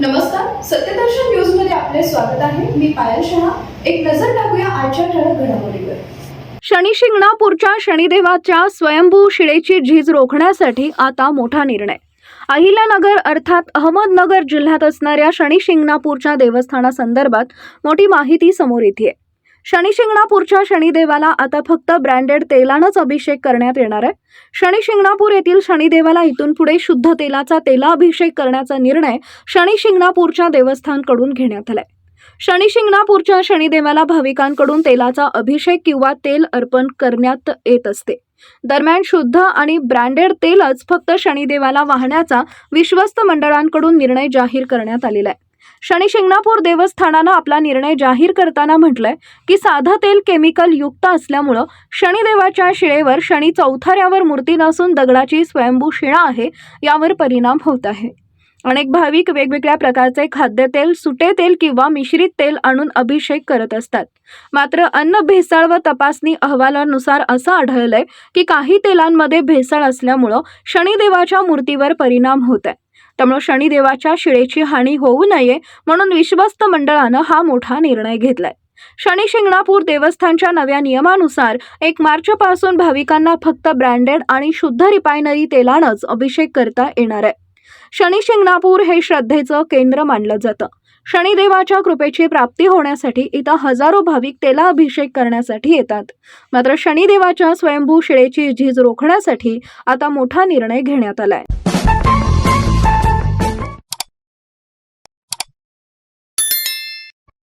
नमस्कार सत्यदर्शन न्यूजमध्ये आपले स्वागत आहे. मी पायल शहा. एक नजर टाकूया आजच्या ठळक घडामोडीवर. शनी शिंगणापूरच्या शनिदेवाच्या स्वयंभू शिळेची झीज रोखण्यासाठी आता मोठा निर्णय. अहिल्यानगर अर्थात अहमदनगर जिल्ह्यात असणाऱ्या शनी शिंगणापूरच्या देवस्थानासंदर्भात मोठी माहिती समोर येते शनी शिंगणापूरच्या शनिदेवाला आता फक्त ब्रँडेड तेलानंच अभिषेक करण्यात येणार आहे. शनी शिंगणापूर येथील शनिदेवाला इथून पुढे शुद्ध तेलाचा तेलाभिषेक करण्याचा निर्णय शनी शिंगणापूरच्या देवस्थानकडून घेण्यात आलाय. शनी शिंगणापूरच्या शनिदेवाला भाविकांकडून तेलाचा अभिषेक किंवा तेल अर्पण करण्यात येत असते. दरम्यान शुद्ध आणि ब्रँडेड तेलच फक्त शनिदेवाला वाहण्याचा विश्वस्त मंडळांकडून निर्णय जाहीर करण्यात आलेला आहे. शनी शिंगणापूर देवस्थानानं आपला निर्णय जाहीर करताना म्हटलंय की साधं तेल केमिकल युक्त असल्यामुळं शनिदेवाच्या शिळेवर शनी चौथाऱ्यावर मूर्ती नसून दगडाची स्वयंभू शिळा आहे यावर परिणाम होत आहे. अनेक भाविक वेगवेगळ्या प्रकारचे खाद्यतेल सुटे तेल किंवा मिश्रित तेल आणून अभिषेक करत असतात. मात्र अन्न भेसळ व तपासणी अहवालानुसार असं आढळलंय की काही तेलांमध्ये भेसळ असल्यामुळं शनिदेवाच्या मूर्तीवर परिणाम होत आहे त्यामुळे शनिदेवाच्या शिळेची हानी होऊ नये म्हणून विश्वस्त मंडळानं हा मोठा निर्णय घेतलाय. शनी शिंगणापूर देवस्थानच्या नव्या नियमानुसार एक मार्चपासून भाविकांना फक्त ब्रँडेड आणि शुद्ध रिफायनरी तेलानंच अभिषेक करता येणार आहे. शनी शिंगणापूर हे श्रद्धेचं केंद्र मानलं जातं. शनिदेवाच्या कृपेची प्राप्ती होण्यासाठी इथं हजारो भाविक तेला अभिषेक करण्यासाठी येतात. मात्र शनिदेवाच्या स्वयंभू शिळेची झीज रोखण्यासाठी आता मोठा निर्णय घेण्यात आलाय.